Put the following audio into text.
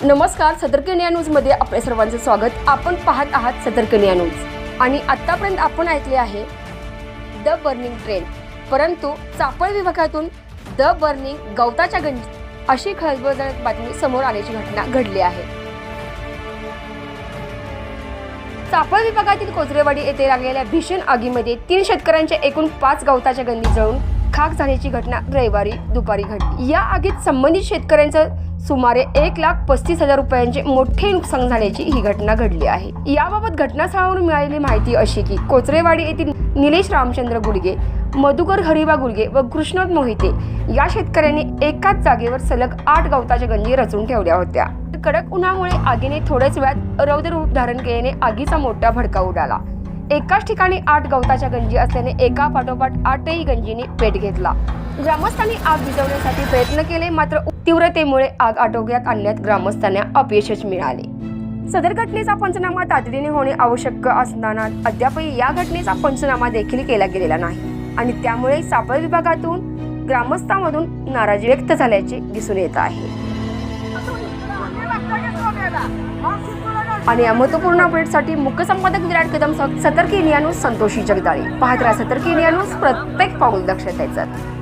नमस्कार सतर्क इंडिया न्यूजमध्ये आपल्या सर्वांचं स्वागत. आपण पाहत आहात सतर्क इंडिया न्यूज. आणि आत्तापर्यंत आपण ऐकले आहे द बर्निंग ट्रेन. परंतु चापळ विभागातून द बर्निंग गवताच्या गंज अशी खळबळजनक बातमी समोर आल्याची घटना घडली आहे. चापळ विभागातील कोचरेवाडी येथे लागलेल्या भीषण आगीमध्ये तीन शेतकऱ्यांच्या एकूण पाच गवताच्या गंदी जळून खाक झाल्याची घटना रविवारी दुपारी घडली. या आगीत संबंधित शेतकऱ्यांचं सुमारे एक लाख पस्तीस हजार रुपयांचे मोठे नुकसान झाल्याची ही घटना घडली आहे. याबाबत घटनास्थळावरून मिळालेली माहिती अशी की कोचरेवाडी येथील निलेश रामचंद्र गुडगे मधुकर हरिबा गुडगे व कृष्णोद मोहिते या शेतकऱ्यांनी एकाच जागेवर सलग आठ गवताच्या गंजी रचून ठेवल्या होत्या. कडक उन्हामुळे आगीने थोड्याच वेळात रौद्र रूप धारण केल्याने आगीचा मोठा भडका उडाला. एकाच ठिकाणी आठ गवताच्या गंजी असल्याने एका पाठोपाठ आठही गंजीने पेट घेतला. ग्रामस्थांनी आग विझवण्यासाठी प्रयत्न केले मात्र तीव्रतेमुळे आग आटोक्यात आणण्यात ग्रामस्थांना अपयशच मिळाले. सदर घटनेचा पंचनामा तातडीने होणे आवश्यक असताना अद्यापही या घटनेचा पंचनामा देखील केला गेलेला नाही आणि त्यामुळे सापळ विभागातून ग्रामस्थांमधून नाराजी व्यक्त झाल्याचे दिसून येत आहे. आणि या महत्त्वपूर्ण अपडेटसाठी मुख्य संपादक विराट कदम सतर्क इंडिया न्यूज संतोषी जगदाळे. पाहत राहा सतर्क इंडिया न्यूज. प्रत्येक पाऊल दक्षतेचं